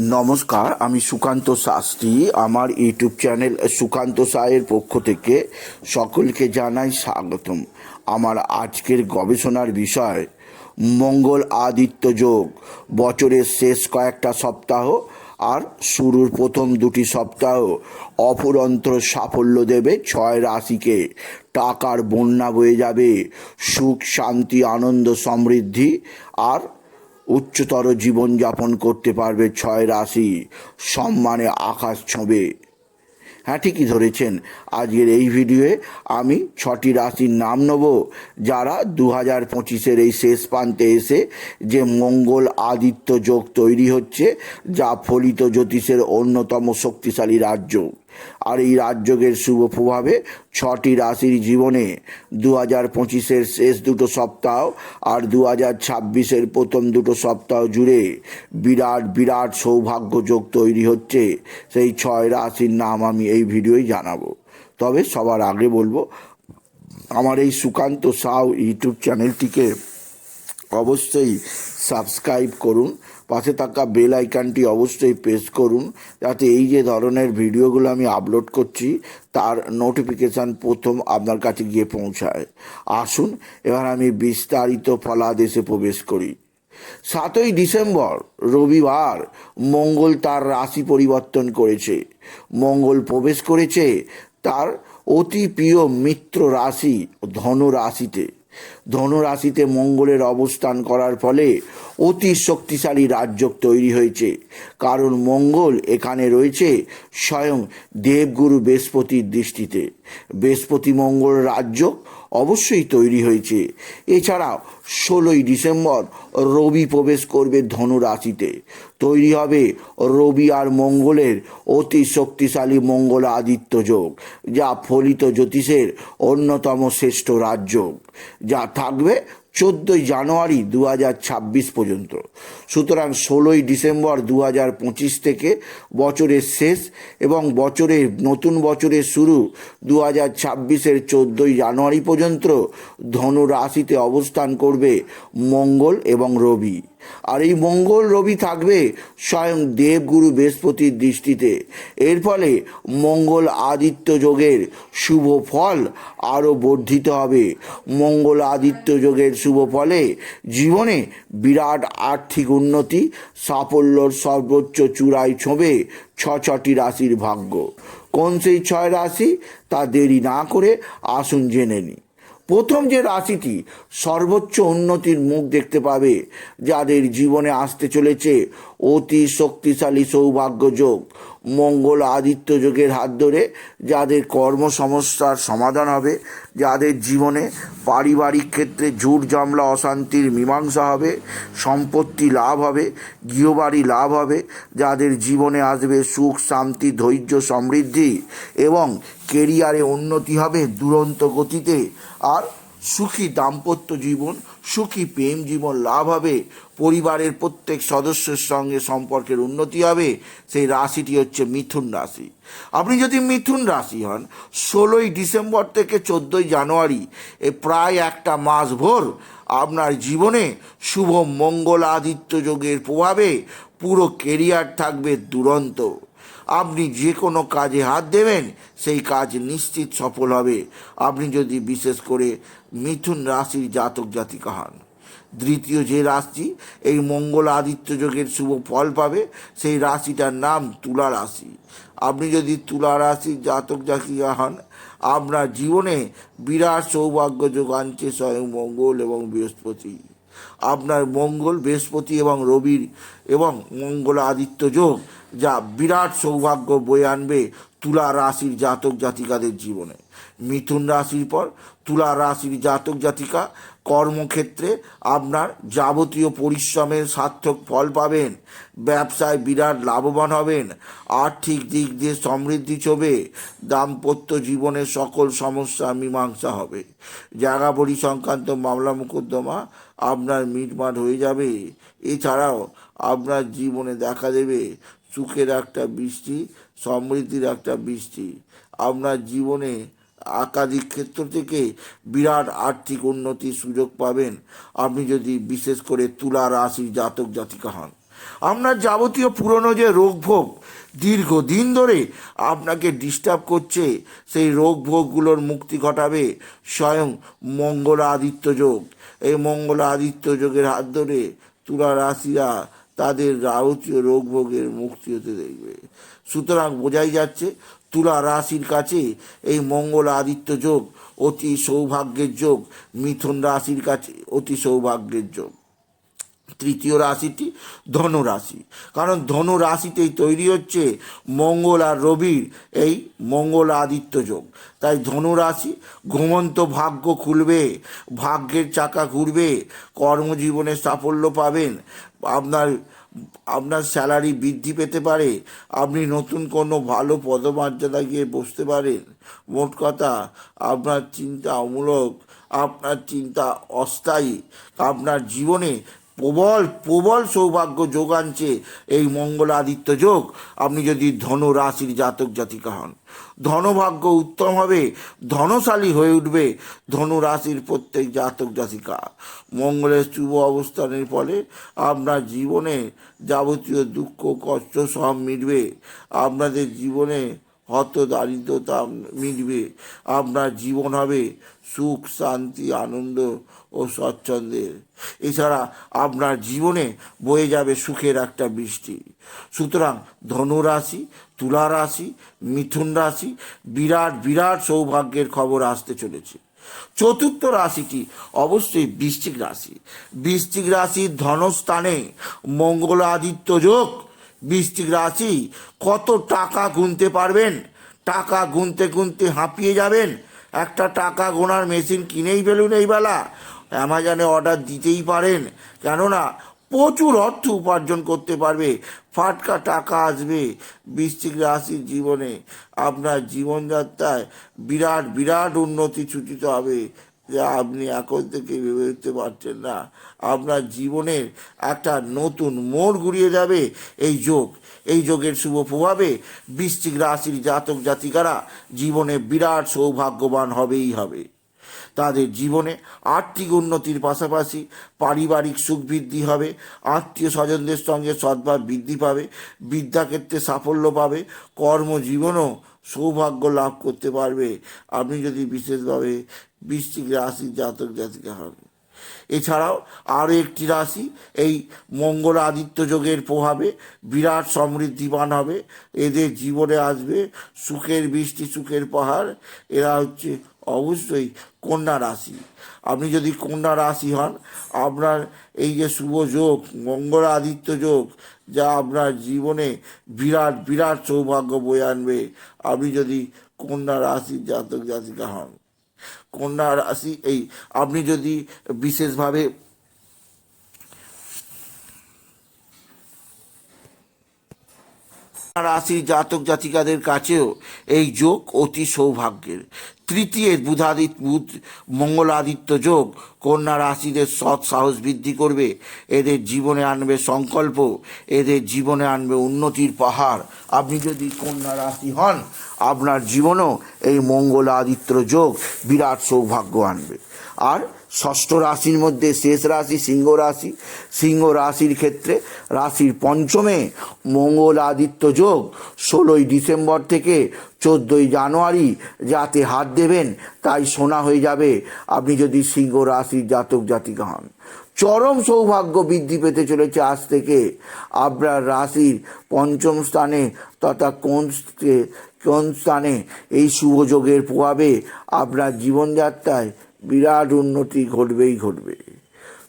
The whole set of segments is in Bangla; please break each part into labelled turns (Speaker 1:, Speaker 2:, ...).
Speaker 1: নমস্কার, আমি সুকান্ত শাস্ত্রী। আমার ইউটিউব চ্যানেল সুকান্ত সায়ের পক্ষ থেকে সকলকে জানাই স্বাগতম। আমার আজকের গবেষণার বিষয়, মঙ্গল আদিত্য যোগ, বছরের শেষ কয়েকটা সপ্তাহ আর শুরুর প্রথম দুটি সপ্তাহ। অফুরন্ত সাফল্য দেবে ছয় রাশিকে। টাকার বন্যা বয়ে যাবে, সুখ, শান্তি, আনন্দ, সমৃদ্ধি আর উচ্চতর জীবনযাপন করতে পারবে ছয় রাশি, সম্মানে আকাশ ছোঁবে। হ্যাঁ ঠিকই ধরেছেন। আজকের এই ভিডিওয়ে আমি ছটি রাশির নাম নেব, যারা দু হাজার পঁচিশের এই শেষ প্রান্তে এসে যে মঙ্গল আদিত্য যোগ তৈরি হচ্ছে, যা ফলিত জ্যোতিষের অন্যতম শক্তিশালী রাজ্য। আর এই রাজযোগের শুভ প্রভাবে ছটি রাশির জীবনে দু হাজার পঁচিশের শেষ দুটো সপ্তাহ আর দু হাজার ছাব্বিশের প্রথম দুটো সপ্তাহ জুড়ে বিরাট বিরাট সৌভাগ্য যোগ তৈরি হচ্ছে। সেই ছয় রাশির নাম আমি এই ভিডিওয় জানাব। তবে সবার আগে বলব, আমার এই সুকান্ত সাউ ইউটিউব চ্যানেলটিকে অবশ্যই সাবস্ক্রাইব করুন। পাশে থাকা বেল আইকনটি অবশ্যই প্রেস করুন, যাতে এই যে ধরনের ভিডিওগুলো আমি আপলোড করছি, তার নোটিফিকেশান প্রথম আপনার কাছে গিয়ে পৌঁছায়। আসুন, এবার আমি বিস্তারিত ফলাদেশে প্রবেশ করি। সাতই ডিসেম্বর, রবিবার, মঙ্গল তার রাশি পরিবর্তন করেছে। মঙ্গল প্রবেশ করেছে তার অতি প্রিয় মিত্র রাশি ধনু রাশিতে। ধনুরাশিতে মঙ্গলের অবস্থান করার ফলে অতি শক্তিশালী রাজ্য তৈরি হয়েছে। কারণ মঙ্গল এখানে রয়েছে স্বয়ং দেবগুরু বৃহস্পতির দৃষ্টিতে। বৃহস্পতি মঙ্গল রাজ্য অবশ্যই তৈরি হয়েছে। এছাড়াও ষোলোই ডিসেম্বর রবি প্রবেশ করবে ধনু রাশিতে। তৈরি হবে রবি আর মঙ্গলের অতি শক্তিশালী মঙ্গল আদিত্য যোগ, যা ফলিত জ্যোতিষের অন্যতম শ্রেষ্ঠ রাজযোগ, যা থাকবে চোদ্দোই জানুয়ারি দু হাজার ছাব্বিশ পর্যন্ত। সুতরাং ষোলোই ডিসেম্বর দু হাজার পঁচিশ থেকে বছরের শেষ এবং বছরের, নতুন বছরের শুরু দু হাজার ছাব্বিশের চোদ্দোই জানুয়ারি পর্যন্ত ধনু রাশিতে অবস্থান করবে মঙ্গল এবং রবি। আর এই মঙ্গল রবি থাকবে স্বয়ং দেবগুরু বৃহস্পতির দৃষ্টিতে। এর ফলে মঙ্গল আদিত্য যোগের শুভ ফল আরও বর্ধিত হবে। মঙ্গল আদিত্য যোগের শুভ ফলে জীবনে বিরাট আর্থিক উন্নতি, সাফল্যর সর্বোচ্চ চূড়ায় ছোঁবে ছ ছটি রাশির ভাগ্য। কোন সেই ছয় রাশি? তা দেরি না করে আসুন জেনে নিই। প্রথম যে রাশিটি সর্বোচ্চ উন্নতির মুখ দেখতে পাবে, যাদের জীবনে আসতে চলেছে অতি শক্তিশালী সৌভাগ্য যোগ। মঙ্গল আদিত্য যোগের হাত ধরে যাদের কর্ম সমস্যার সমাধান হবে, যাদের জীবনে পারিবারিক ক্ষেত্রে ঝুট জামলা অশান্তির মীমাংসা হবে, সম্পত্তি লাভ হবে, গৃহবাড়ি লাভ হবে, যাদের জীবনে আসবে সুখ, শান্তি, ধৈর্য, সমৃদ্ধি এবং কেরিয়ারে উন্নতি হবে দুরন্ত গতিতে। আর সুখী দাম্পত্য জীবন সুখী, প্রেম, জীবন, লাভ হবে। পরিবারের প্রত্যেক সদস্যের সঙ্গে সম্পর্কের উন্নতি হবে। সেই রাশিটি হচ্ছে মিথুন রাশি। আপনি যদি মিথুন রাশি হন, ষোলোই ডিসেম্বর থেকে চোদ্দোই জানুয়ারি এ প্রায় একটা মাস ভোর আপনার জীবনে শুভ মঙ্গল, আদিত্য যোগের প্রভাবে পুরো কেরিয়ার থাকবে দুরন্ত। আপনি যে কোনো কাজে হাত দেবেন, সেই কাজ নিশ্চিত সফল হবে। আপনি যদি বিশেষ করে মিথুন রাশির জাতক জাতিকা হন, দ্বিতীয় যে রাশি, এই মঙ্গল আদিত্য যোগের শুভ ফল পাবে, সেই রাশিটার নাম তুলা রাশি। আপনি যদি তুলা রাশির জাতক জাতিকা হন, আপনার জীবনে বিরাট সৌভাগ্য যোগ আনছে স্বয়ং মঙ্গল এবং বৃহস্পতি। আপনার মঙ্গল, বৃহস্পতি এবং রবির এবং মঙ্গল আদিত্য যোগ, যা বিরাট সৌভাগ্য বয়ে আনবে তুলা রাশির জাতক জাতিকাদের জীবনে। মিথুন রাশির পর তুলা রাশির জাতক জাতিকা কর্মক্ষেত্রে আপনার যাবতীয় পরিশ্রমের সার্থক ফল পাবেন। ব্যবসায় বিরাট লাভবান হবেন। আর্থিক দিক দিয়ে সমৃদ্ধি ছবে। দাম্পত্য জীবনের সকল সমস্যা মীমাংসা হবে। জায়গা বড়ি সংক্রান্ত মামলা মোকদ্দমা আপনার মিটমাট হয়ে যাবে। এছাড়াও আপনার জীবনে দেখা দেবে সুখের একটা বৃষ্টি, সমৃদ্ধির একটা বৃষ্টি। আপনার জীবনে একাধিক ক্ষেত্র থেকে বিরাট আর্থিক উন্নতির সুযোগ পাবেন। আপনি যদি বিশেষ করে তুলা রাশির জাতক জাতিকা হন। আপনার যাবতীয় পুরনো যে রোগ ভোগ দীর্ঘদিন ধরে আপনাকে ডিস্টার্ব করছে, সেই রোগ ভোগগুলোর মুক্তি ঘটাবে স্বয়ং মঙ্গল আদিত্য যোগ। এই মঙ্গল আদিত্য যোগের হাত ধরে তুলা রাশিরা তাদের যাবতীয় রোগ ভোগের মুক্তি হতে দেখবে। সুতরাং বোঝাই যাচ্ছে তুলা রাশির কাছে এই মঙ্গল আদিত্য যোগ, অতি সৌভাগ্যের যোগ, মিথুন রাশির কাছে অতি সৌভাগ্যের যোগ। তৃতীয় রাশিটি ধনু রাশি। কারণ ধনু রাশিতেই তৈরি হচ্ছে মঙ্গল আর রবির এই মঙ্গল আদিত্য যোগ। তাই ধনু রাশি ঘুমন্ত ভাগ্য খুলবে, ভাগ্যের চাকা ঘুরবে, কর্মজীবনে সাফল্য পাবেন। আপনার আপনার স্যালারি বৃদ্ধি পেতে পারে, আপনি নতুন কোনো ভালো পদমর্যাদা গিয়ে বসতে পারেন। মোট কথা, আপনার চিন্তা অমূলক, আপনার চিন্তা অস্থায়ী, আপনার জীবনে প্রবল প্রবল সৌভাগ্য যোগ আনছে এই মঙ্গল আদিত্য যোগ। আপনি যদি ধনু রাশির জাতক জাতিকা হন, ধনভাগ্য উত্তম হবে, ধনশালী হয়ে উঠবে ধনু রাশির প্রত্যেক জাতক জাতিকা। মঙ্গলের শুভ অবস্থানের ফলে আপনার জীবনে যাবতীয় দুঃখ, কষ্ট সব মিটবে। আপনাদের জীবনে হত দারিদ্রতা মিটবে, আপনার জীবন হবে সুখ, শান্তি, আনন্দ ও স্বচ্ছন্দের। এছাড়া আপনার জীবনে বয়ে যাবে সুখের একটা বৃষ্টি। সুতরাং ধনুরাশি তুলা রাশি মিথুন রাশি বিরাট বিরাট সৌভাগ্যের খবর আসতে চলেছে। চতুর্থ রাশিটি অবশ্যই বৃশ্চিক রাশি। বৃশ্চিক রাশির ধনস্থানে মঙ্গলাদিত্য যোগ বৃশ্চিক রাশি, কত টাকা গুনতে পারবেন? টাকা গুনতে গুনতে হাঁপিয়ে যাবেন। একটা টাকা গোনার মেশিন কিনেই ফেলুন এই বেলা। অ্যামাজনে অর্ডার দিতেই পারেন। কেননা, প্রচুর অর্থ উপার্জন করতে পারবে। ফাটকা টাকা আসবে বৃশ্চিক রাশির জীবনে। আপনার জীবনযাত্রায় বিরাট বিরাট উন্নতি ছুটিতে হবে। যা আপনি এখন থেকে ভেবে উঠতে পারছেন না। আপনার জীবনের একটা নতুন মোড় ঘুরিয়ে যাবে এই যোগ। এই যোগের শুভ প্রভাবে বৃশ্চিক রাশির জাতক জাতিকারা জীবনে বিরাট সৌভাগ্যবান হবেই হবে। তাদের জীবনে আর্থিক উন্নতির পাশাপাশি পারিবারিক সুখ বৃদ্ধি হবে, আত্মীয় স্বজনদের সঙ্গে সদ্ভাব বৃদ্ধি পাবে, বিদ্যাক্ষেত্রে সাফল্য পাবে, কর্মজীবনও সৌভাগ্য লাভ করতে পারবে। আপনি যদি বিশেষভাবে বৃশ্চিক রাশির জাতক জাতিকা হন এছাড়াও আরও একটি রাশি, এই মঙ্গল আদিত্য যোগের প্রভাবে বিরাট সমৃদ্ধিবান হবে। এদের জীবনে আসবে সুখের বৃষ্টি, সুখের পাহাড়। এরা হচ্ছে অবশ্যই কন্যা রাশি। আপনি যদি কন্যা রাশি হন, আপনার এই যে শুভ যোগ, মঙ্গল আদিত্য যোগ, যা আপনার জীবনে বিরাট বিরাট সৌভাগ্য বয়ে আনবে। আপনি যদি কন্যা রাশির জাতক জাতিকা হন কন্যা রাশি এই আপনি যদি বিশেষভাবে রাশির জাতক জাতিকাদের কাছেও এই যোগ অতি সৌভাগ্যের। তৃতীয় বুধাদিত বুধ, মঙ্গলাদিত্য যোগ, কন্যা রাশিদের সৎ সাহস বৃদ্ধি করবে, এদের জীবনে আনবে সংকল্প, এদের জীবনে আনবে উন্নতির পাহাড়। আপনি যদি কন্যা রাশি হন, আপনার জীবনেও এই মঙ্গলাদিত্য যোগ বিরাট সৌভাগ্য আনবে। আর ষষ্ঠ রাশির মধ্যে শেষ রাশি, সিংহ রাশি। সিংহ রাশির ক্ষেত্রে রাশির পঞ্চমে মঙ্গল আদিত্য যোগ। ষোলোই ডিসেম্বর থেকে চোদ্দোই জানুয়ারি যাতে হাত দেবেন, তাই সোনা হয়ে যাবে। আপনি যদি সিংহ রাশির জাতক জাতিকা হন। চরম সৌভাগ্য বৃদ্ধি পেতে চলেছে আজ থেকে। আপনার রাশির পঞ্চম স্থানে তথা কোন কোন স্থানে এই শুভযোগের প্রভাবে আপনার জীবনযাত্রায় বিরাট উন্নতি ঘটবেই ঘটবে।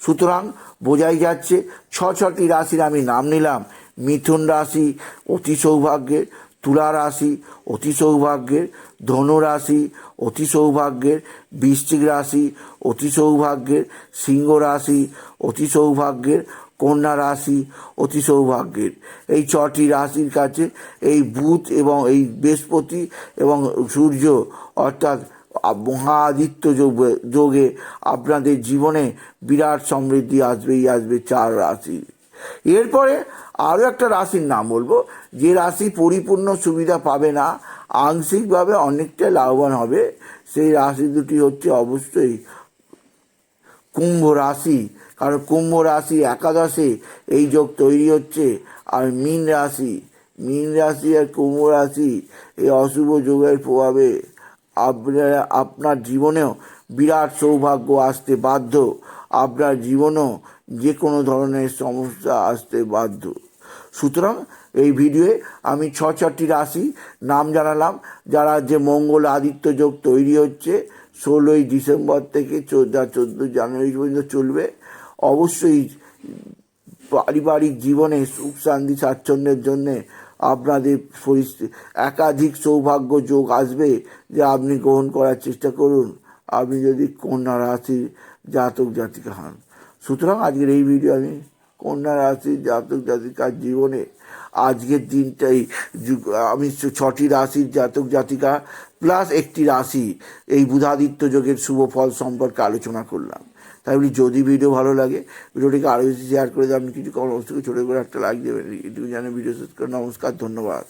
Speaker 1: সুতরাং বোঝাই যাচ্ছে, ছ ছটি রাশির আমি নাম নিলাম। মিথুন রাশি অতি সৌভাগ্যের, তুলা রাশি অতি সৌভাগ্যের, ধনু রাশি অতি সৌভাগ্যের, বৃশ্চিক রাশি অতি সৌভাগ্যের, সিংহ রাশি অতি সৌভাগ্যের, কন্যা রাশি অতি সৌভাগ্যের। এই ছটি রাশির কাছে এই বুধ এবং এই বৃহস্পতি এবং সূর্য অর্থাৎ মহা আদিত্য যোগ- যোগে আপনাদের জীবনে বিরাট সমৃদ্ধি আসবেই আসবে চার রাশি। এরপরে আরও একটা রাশির নাম বলব, যে রাশি পরিপূর্ণ সুবিধা পাবে না, আংশিকভাবে অনেকটা লাভবান হবে, সেই রাশি দুটি হচ্ছে অবশ্যই কুম্ভ রাশি, কারণ কুম্ভ রাশি একাদশে এই যোগ তৈরি হচ্ছে, আর মীন রাশি মীন রাশি আর কুম্ভ রাশি এই অশুভ যোগের প্রভাবে। আপনারা জীবনেও বিরাট সৌভাগ্য আসতে বাধ্য। আপনার জীবনেও যে কোনো ধরনের সমস্যা আসতে বাধ্য। সুতরাং এই ভিডিওয়ে আমি ছ ছটি রাশি নাম জানালাম, যারা যে মঙ্গল আদিত্য যোগ তৈরি হচ্ছে, ষোলোই ডিসেম্বর থেকে চোদ্দ চোদ্দ জানুয়ারি পর্যন্ত চলবে। অবশ্যই পারিবারিক জীবনে সুখ, শান্তি, স্বাচ্ছন্দ্যের জন্যে আপনাদের একাধিক সৌভাগ্য যোগ আসবে যে আপনি গ্রহণ করার চেষ্টা করুন। আপনি যদি কন্যা রাশির জাতক জাতিকা হন। সুতরাং আজকের এই ভিডিও আমি কন্যা রাশির জাতক জাতিকার জীবনে আজকের দিনটাই আমি ছটি রাশির জাতক জাতিকা প্লাস একটি রাশি, এই বুধাদিত্য যোগের শুভ ফল সম্পর্কে আলোচনা করলাম। তাই বলি, যদি ভিডিও ভালো লাগে, ভিডিওটিকে আরও বেশি শেয়ার করে দেবেন কিছু কম অবশ্যই ছোটো করে একটা লাইক দেবেন। এটুকু জানে ভিডিও শেষ করে। নমস্কার, ধন্যবাদ।